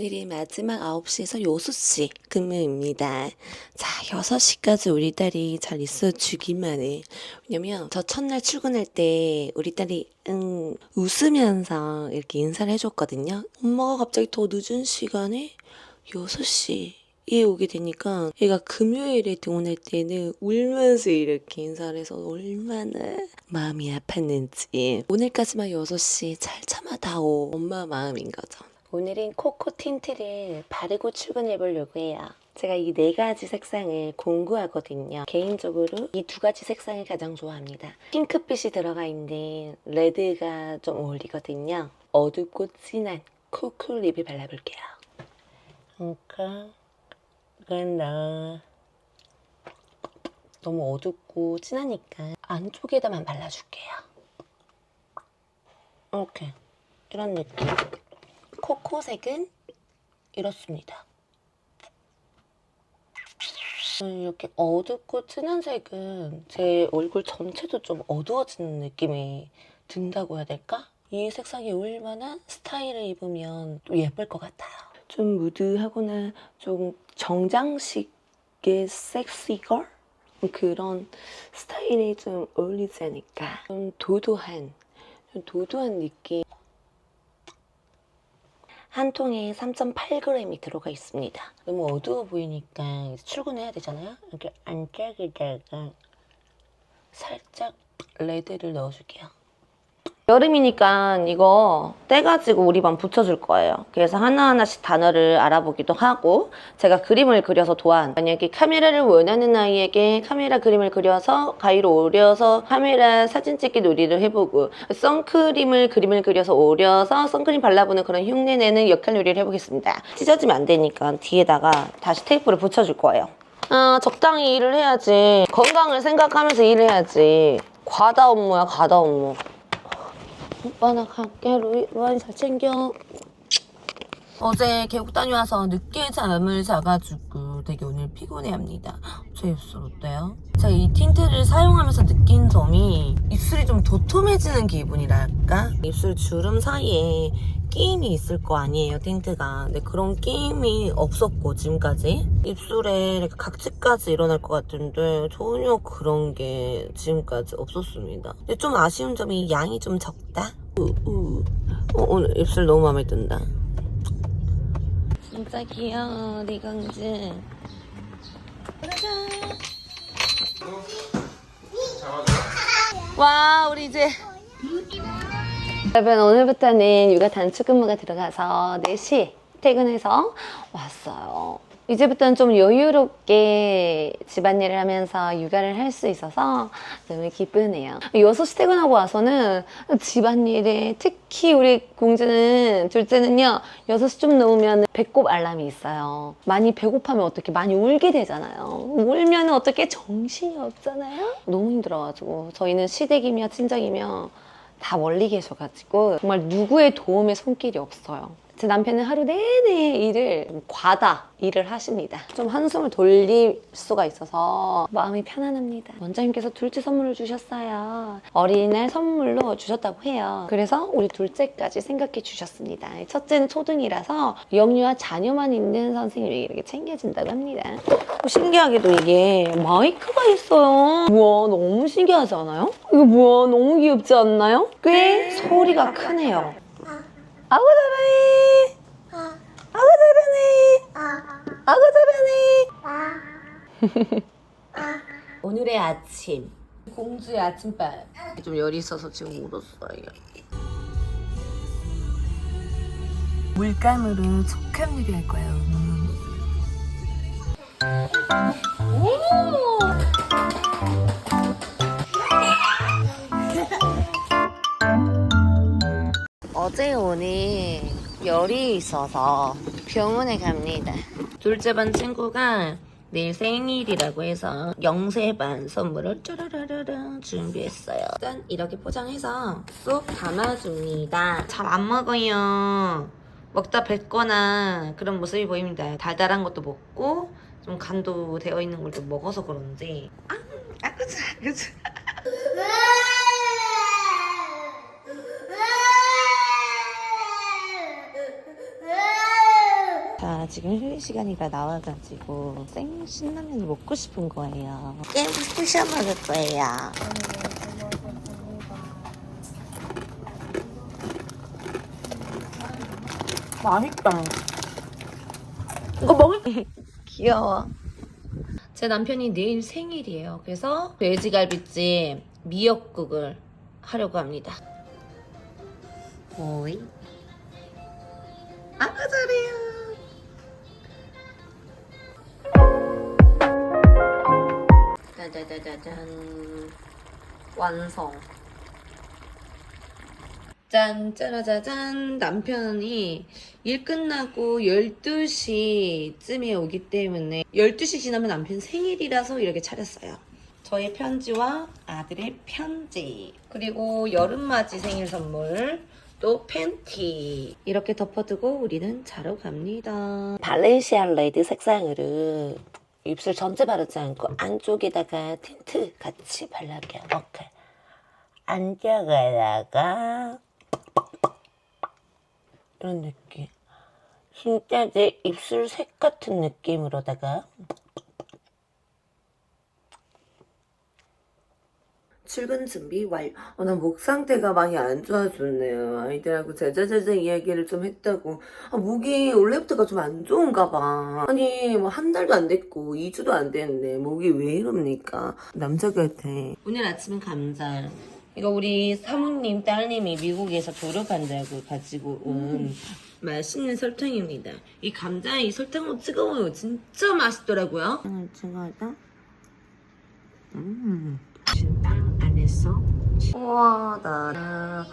오늘이 마지막 9시에서 6시 근무입니다. 자, 6시까지 우리 딸이 잘 있어 주기만 해. 왜냐면 저 첫날 출근할 때 우리 딸이 응, 웃으면서 이렇게 인사를 해줬거든요. 엄마가 갑자기 더 늦은 시간에 6시 에 오게 되니까 얘가 금요일에 등원할 때는 울면서 이렇게 인사를 해서 얼마나 마음이 아팠는지 오늘까지만 6시 잘 참아다오 엄마 마음인 거죠. 오늘은 코코 틴트를 바르고 출근해 보려고 해요. 제가 이 네 가지 색상을 공구하거든요. 개인적으로 이 두 가지 색상을 가장 좋아합니다. 핑크빛이 들어가 있는 레드가 좀 어울리거든요. 어둡고 진한 코코 립을 발라볼게요. 그러니까 이건 너무 어둡고 진하니까 안쪽에다만 발라줄게요. 이렇게 이런 느낌. 코코색은 이렇습니다. 음, 이렇게 어둡고 진한 색은 제 얼굴 전체도 좀 어두워지는 느낌이 든다고 해야 될까? 이 색상이 얼마나 스타일을 입으면 또 예쁠 것 같아요. 좀 무드하거나 좀 정장식의 섹시걸? 그런 스타일이 좀 어울리지 않을까. 좀 도도한, 좀 도도한 느낌. 한 통에 3.8g이 들어가 있습니다. 너무 어두워 보이니까 출근해야 되잖아요. 이렇게 안짝에다가 살짝 레드를 넣어줄게요. 여름이니까 이거 떼가지고 우리 반 붙여줄 거예요. 그래서 하나하나씩 단어를 알아보기도 하고 제가 그림을 그려서 도안 만약에 카메라를 원하는 아이에게 카메라 그림을 그려서 가위로 오려서 카메라 사진 찍기 놀이를 해보고 선크림을 그림을 그려서 오려서 선크림 발라보는 그런 흉내내는 역할 놀이를 해보겠습니다. 찢어지면 안 되니까 뒤에다가 다시 테이프를 붙여줄 거예요. 아, 적당히 일을 해야지. 건강을 생각하면서 일을 해야지. 과다 업무야, 과다 업무. 오빠 나 갈게 로이, 로안이 잘 챙겨. 어제 계곡 다녀와서 늦게 잠을 자가지고 되게 오늘 피곤해합니다 제 입술 어때요? 제가 이 틴트를 사용하면서 느낀 점이 입술이 좀 도톰해지는 기분이랄까? 입술 주름 사이에 끼임이 있을 거 아니에요 틴트가 근데 그런 끼임이 없었고 지금까지 입술에 각질까지 일어날 것 같은데 전혀 그런 게 지금까지 없었습니다 근데 좀 아쉬운 점이 양이 좀 적다 우, 우. 어, 오늘 입술 너무 마음에 든다 진짜 귀여워 짜잔. 와 우리 이제. 여러분 오늘부터는 육아 단축 근무가 들어가서 4시 퇴근해서 왔어요. 이제부터는 좀 여유롭게 집안일을 하면서 육아를 할 수 있어서 너무 기쁘네요. 6시 퇴근하고 와서는 집안일에 특히 우리 공주는 둘째는요 6시 좀 넘으면 배꼽 알람이 있어요. 많이 배고파면 어떻게 많이 울게 되잖아요. 울면 어떻게 정신이 없잖아요. 너무 힘들어가지고 저희는 시댁이며 친정이며 다 멀리 계셔가지고 정말 누구의 도움에 손길이 없어요. 제 남편은 하루 내내 일을 좀 과다 일을 하십니다. 좀 한숨을 돌릴 수가 있어서 마음이 편안합니다. 원장님께서 둘째 선물을 주셨어요. 어린이날 선물로 주셨다고 해요. 그래서 우리 둘째까지 생각해 주셨습니다. 첫째는 초등이라서 영유아 자녀만 있는 선생님에게 이렇게 챙겨진다고 합니다. 어, 신기하게도 이게 마이크가 있어요. 우와 너무 신기하지 않아요? 이거 뭐야 너무 귀엽지 않나요? 꽤 소리가 크네요. 아구 잘하네. 아구 잘하네. 아구 잘하네. 오늘의 아침. 공주의 아침밥. 좀 열이 있어서 지금 울었어요. 물감으로 촉감 요리할 거예요. 어제 오늘 열이 있어서 병원에 갑니다. 둘째 반 친구가 내일 생일이라고 해서 영세반 선물을 짜라라라라 준비했어요. 짠 이렇게 포장해서 쏙 담아줍니다. 잘 안 먹어요. 먹다 뱉거나 그런 모습이 보입니다. 달달한 것도 먹고 좀 간도 되어 있는 걸 좀 먹어서 그런지 아, 아그자 아그자 지금 휴게 시간이라 나와가지고 생 신라면을 먹고 싶은 거예요. 게임 부셔 먹을 거예요. 맛있다. 이거 먹을? 귀여워. 제 남편이 내일 생일이에요. 그래서 돼지갈비찜 미역국을 하려고 합니다. 오이. 짜자자자잔. 완성. 짠, 짜라자잔. 남편이 일 끝나고 12시쯤에 오기 때문에 12시 지나면 남편 생일이라서 이렇게 차렸어요. 저의 편지와 아들의 편지. 그리고 여름맞이 생일 선물. 또 팬티. 이렇게 덮어두고 우리는 자러 갑니다. 발렌시아 레드 색상으로 입술 전체 바르지 않고 안쪽에다가 틴트 같이 발라볼게요. 오케이. 안쪽에다가 이런 느낌. 진짜 내 입술 색 같은 느낌으로다가 출근 준비 완료. 어, 나목 상태가 많이 안 좋아졌네요. 아이들하고 제자제자 이야기를 좀 했다고. 아, 목이 원래부터가 좀 안 좋은가 봐. 아니, 뭐 한 달도 안 됐고, 2주도 안 됐는데, 목이 왜 이럽니까? 남자 같아. 오늘 아침은 감자. 이거 우리 사모님 딸님이 미국에서 졸업한다고 가지고 온 맛있는 설탕입니다. 이 감자에 이 설탕을 찍어 먹으면 진짜 맛있더라고요. 음, 찍어서. 음. 빵 안했어? 우와 나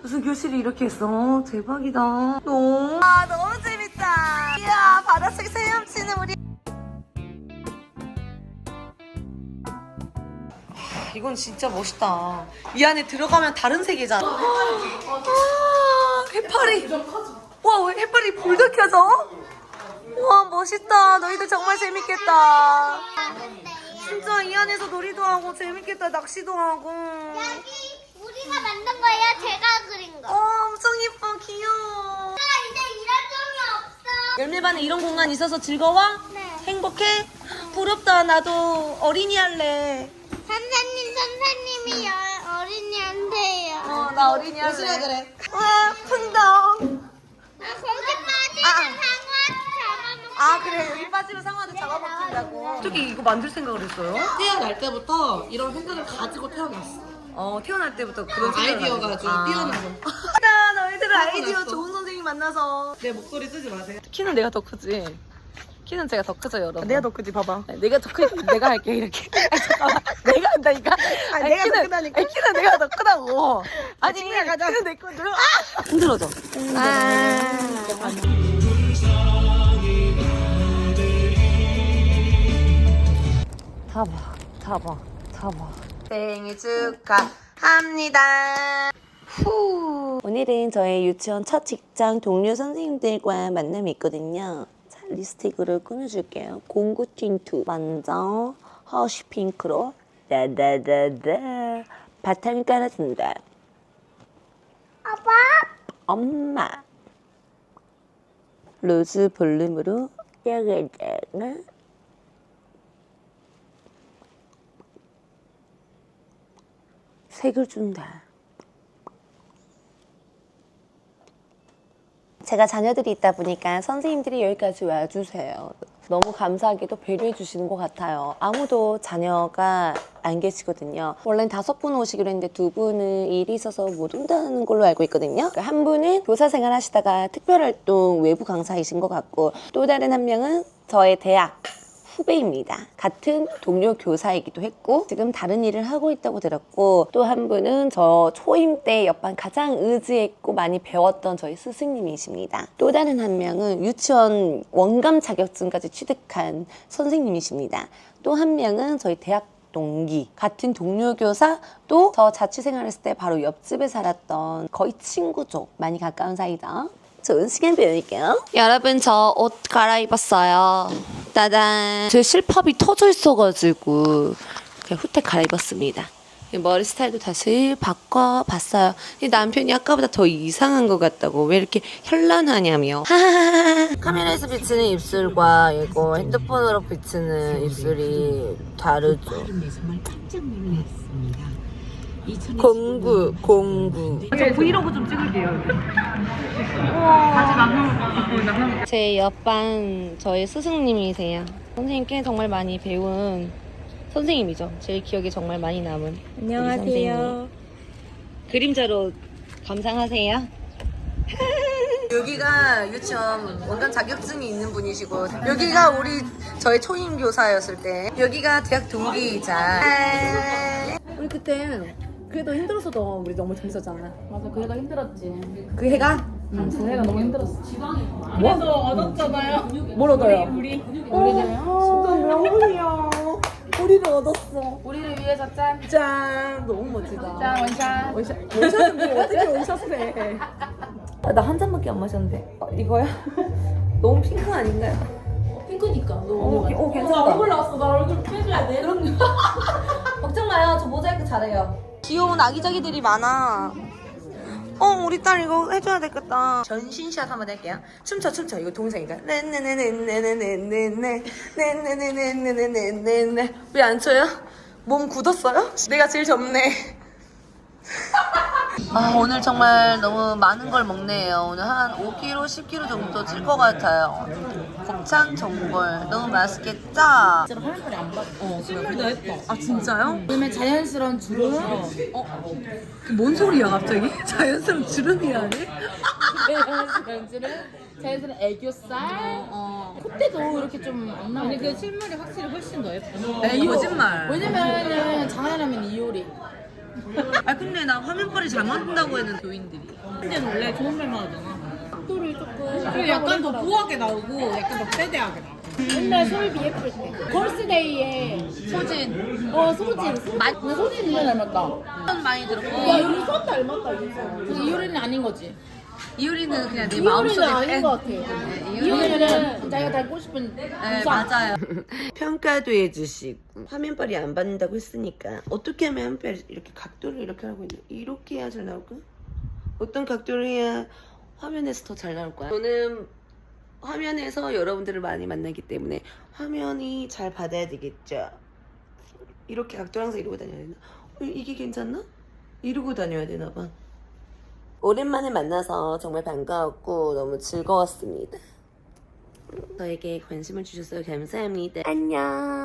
무슨 교실이 이렇게 있어? 대박이다. 너무 아 너무 재밌다. 이야 바닷속 헤엄치는 우리. 이건 진짜 멋있다. 이 안에 들어가면 다른 세계잖아. 아 해파리. 와 해파리 불도 켜져? 우와 멋있다. 너희들 정말 재밌겠다 진짜 이 안에서 놀이도 하고 재밌겠다 낚시도 하고 여기 우리가 만든 거예요. 제가 그린 거. 어 엄청 예뻐 귀여워 아, 이제 없어. 열매반에 이런 공간 있어서 즐거워? 네. 행복해? 부럽다 나도 어린이 할래 선생님, 선생님이 여, 어린이한테요. 어 나 어린이 할래 무슨 그래 와 풍덩 아, 거기 빠지는 아. 잡아먹고. 아 그래 여기 빠지면 상어도 잡아먹힌다고 어떻게 이거 만들 생각을 했어요? 태어날 때부터 이런 생각을 가지고 태어났어. 어 태어날 때부터 그런 아이디어가 좀 뛰어나서. 나 너희들 아이디어 났어. 좋은 선생님 만나서 내 목소리 쓰지 마세요. 키는 내가 더 크지. 키는 제가 더 크죠, 여러분. 내가 더 크지, 봐봐. 아니, 내가 더 크, 내가 할게 이렇게. 아니, 잠깐만, 내가 한다니까. 아니, 내가 더 키는, 크다니까. 아니, 키는 내가 더 크다고. 아니, 친구야, 가자. 키는 내 거들. 아! 힘들어져. 다 봐, 다 봐, 다 봐. 생일 축하합니다. 후. 오늘은 저의 유치원 첫 직장 동료 선생님들과 만남이 있거든요. 자, 립스틱으로 꾸며줄게요. 공구 틴트. 먼저 허쉬 핑크로 다다다다 바탕을 깔아준다. 아빠. 엄마. 로즈 볼륨으로 여기다가 색을 준다. 제가 자녀들이 있다 보니까 선생님들이 여기까지 와주세요. 너무 감사하게도 배려해 주시는 것 같아요. 아무도 자녀가 안 계시거든요. 원래는 다섯 분 오시기로 했는데 두 분은 일이 있어서 못 온다는 걸로 알고 있거든요. 그한 분은 교사 생활 하시다가 특별활동 외부 강사이신 것 같고 또 다른 한 명은 저의 대학 후배입니다. 같은 동료 교사이기도 했고 지금 다른 일을 하고 있다고 들었고 또 한 분은 저 초임 때 옆반 가장 의지했고 많이 배웠던 저희 스승님이십니다. 또 다른 한 명은 유치원 원감 자격증까지 취득한 선생님이십니다. 또 한 명은 저희 대학 동기, 같은 동료 교사, 또 저 자취 생활했을 때 바로 옆집에 살았던 거의 친구죠. 많이 가까운 사이죠. 좋은 시간 보낼게요. 여러분 저 옷 갈아입었어요. 따단. 제 실밥이 터져 있어가지고 그냥 후딱 갈아입었습니다. 머리 스타일도 다시 바꿔봤어요. 이 남편이 아까보다 더 이상한 것 같다고 왜 이렇게 현란하냐며. 하하하하. 카메라 사진에서 비치는 입술과 이거 핸드폰으로 비치는 입술이 다르죠. 공구, 공구. 저 브이로그 좀 찍을게요. 제 옆반 저희 스승님이세요. 선생님께 정말 많이 배운 선생님이죠. 제일 기억에 정말 많이 남은. 안녕하세요. 그림자로 감상하세요. 여기가 유치원 원단 자격증이 있는 분이시고 여기가 우리 저희 초임 교사였을 때 여기가 대학 동기이자 우리 그때 그래도 힘들었어도 우리 너무 재밌었잖아. 맞아, 그 해가 힘들었지. 그 해가? 응, 그 해가 너무 힘들었어. 그래서 얻었잖아요. 뭘 얻어요? 우리. 우리잖아요. 진짜 명분이야. 우리를 얻었어. 우리를 위해서 짠. 짠. 너무 멋지다. 짠, 원샷. 원샷. 원샷은 뭐 어떻게 원샷을 해. 나 한 잔밖에 안 마셨는데 어, 이거야? 너무 핑크 아닌가요? 핑크니까. 너 오, 오 괜찮다. 얼굴 나왔어. 나 얼굴 빼줘야 돼. 그럼요. 걱정 마요. 저 모자이크 잘해요. 귀여운 아기자기들이 많아. 어, 우리 딸 이거 해줘야 되겠다. 전신샷 한번 할게요. 춤춰, 춤춰. 이거 동생이니까. 네네네네네네네네. 네네네네네네네네. 왜안 춰요? 몸 굳었어요? 내가 제일 젊네. 아, 오늘 정말 너무 많은 걸 먹네요. 오늘 한 5kg, 10kg 정도 찔 것 같아요. 곱창 전골. 너무 맛있겠죠? 진짜 화면빨이 안 받. 어, 실물도 예뻐. 아, 진짜요? 그다음에 자연스러운 주름. 뭔 소리야, 갑자기? 자연스러운 주름이라네? 자연스러운 주름. 자연스러운 애교살. 어. 콧대도 이렇게 좀 안 나오고. 아니 그 실물이 확실히 훨씬 더 예뻐. 에이, 거짓말. 왜냐면은 장난하면 이효리. 아, 근데 나 화면빨이 잘 만든다고 했는데, 교인들이. 근데 원래 좋은 말만 하잖아. 각도를 조금. 그리고 약간 더 부하게 나오고 약간 더 빼대하게 나오고. 옛날 솔비 예쁠 때. 걸스데이에 소진. 어 소진. 소진. 나 소진 진짜 닮았다. 돈 많이 들었고, 야 윤선 닮았다 윤선. 근데 이효리는 아닌 거지. 이효리는 그냥 내 이효리는 마음속에 아닌 뺀- 것 같아. 이효리는 자기가 닮고 싶은 네, 유사. 맞아요. 평가도 해주시고 화면빨이 안 받는다고 했으니까 어떻게 하면 화면빨 이렇게 각도를 이렇게 하고 있는 이렇게 해야 잘 나올까? 어떤 각도를 해야 화면에서 더 잘 나올까요? 저는 화면에서 여러분들을 많이 만나기 때문에 화면이 잘 받아야 되겠죠. 이렇게 각도를 항상 이러고 다녀야 되나? 어, 이게 괜찮나? 이러고 다녀야 되나 봐. 오랜만에 만나서 정말 반가웠고 너무 즐거웠습니다. 저에게 관심을 주셔서 감사합니다. 안녕.